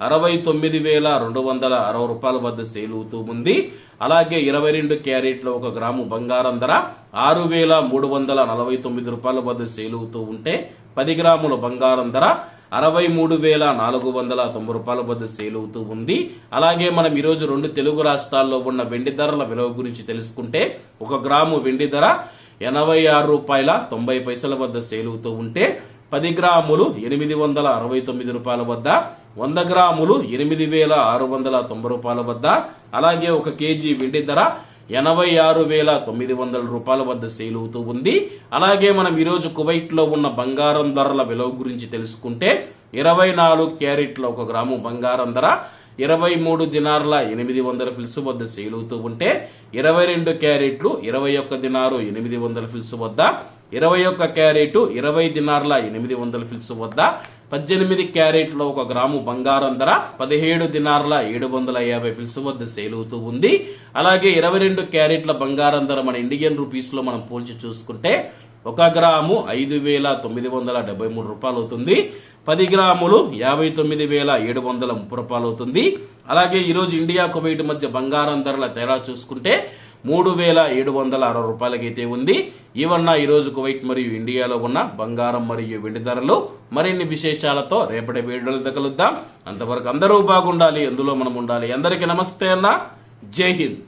అరవై తొమ్మిది వేల రెండు వందల అరవై రూపాయల వద్ద సేల్ అవుతూ ఉంది. అలాగే ఇరవై రెండు క్యారెట్ల ఒక గ్రాము బంగారం ధర ఆరు వేల మూడు వందల నలభై తొమ్మిది రూపాయల వద్ద సేల్ అవుతూ ఉంటే పది గ్రాముల బంగారం ధర అరవై మూడు వేల నాలుగు వందల తొంభై రూపాయల వద్ద సేల్ అవుతూ ఉంది. అలాగే మనం ఈరోజు రెండు తెలుగు రాష్ట్రాల్లో ఉన్న వెండి ధరల విలువ గురించి తెలుసుకుంటే ఒక గ్రాము వెండి ధర ఎనభై ఆరు రూపాయల తొంభై పైసల వద్ద సేల్ అవుతూ ఉంటే పది గ్రాములు ఎనిమిది వందల అరవై తొమ్మిది రూపాయల వద్ద వంద గ్రాములు ఎనిమిది వేల ఆరు వందల తొంభై రూపాయల వద్ద అలాగే ఒక కేజీ వెండి ధర ఎనభై ఆరు వేల తొమ్మిది వందల రూపాయల వద్ద సేల్ అవుతూ ఉంది. అలాగే మనం ఈరోజు కువైట్లో ఉన్న బంగారం ధరల విలువ గురించి తెలుసుకుంటే ఇరవై నాలుగు క్యారెట్ల ఒక గ్రాము బంగారం ధర ఇరవై మూడు దినార్ల ఎనిమిది వందల ఫిల్స్ వద్ద సేల్ అవుతూ ఉంటే ఇరవై రెండు క్యారెట్లు ఇరవై ఒక్క దినారు ఎనిమిది వందల ఫిల్స్ వద్ద ఇరవై ఒక్క క్యారెట్ ఇరవై దినార్ల ఎనిమిది వందల ఫిల్స్ వద్ద పద్దెనిమిది క్యారెట్ల ఒక గ్రాము బంగారం ధర పదిహేడు దినార్ల ఏడు వందల యాభై ఫిల్స్ వద్ద సేల్ అవుతూ ఉంది. అలాగే ఇరవై రెండు క్యారెట్ల బంగారం ధర మన ఇండియన్ రూపీస్లో మనం పోల్చి చూసుకుంటే ఒక గ్రాము ఐదు వేల తొమ్మిది వందల డెబ్బై మూడు రూపాయలు అవుతుంది. పది గ్రాములు యాభై తొమ్మిది వేల ఏడు వందల ముప్పై రూపాయలు అవుతుంది. అలాగే ఈరోజు ఇండియా కువైట్ మధ్య బంగారం ధరల తేడా చూసుకుంటే మూడు వేల ఏడు వందల అరవై రూపాయలకైతే ఉంది. ఇవన్న ఈరోజు కువైట్ మరియు ఇండియాలో ఉన్న బంగారం మరియు వెండి ధరలు మరిన్ని విశేషాలతో రేపటి వీడియోలు కలుద్దాం అంతవరకు అందరూ బాగుండాలి. అందులో మనం ఉండాలి. అందరికీ నమస్తే అన్న. జై హింద్.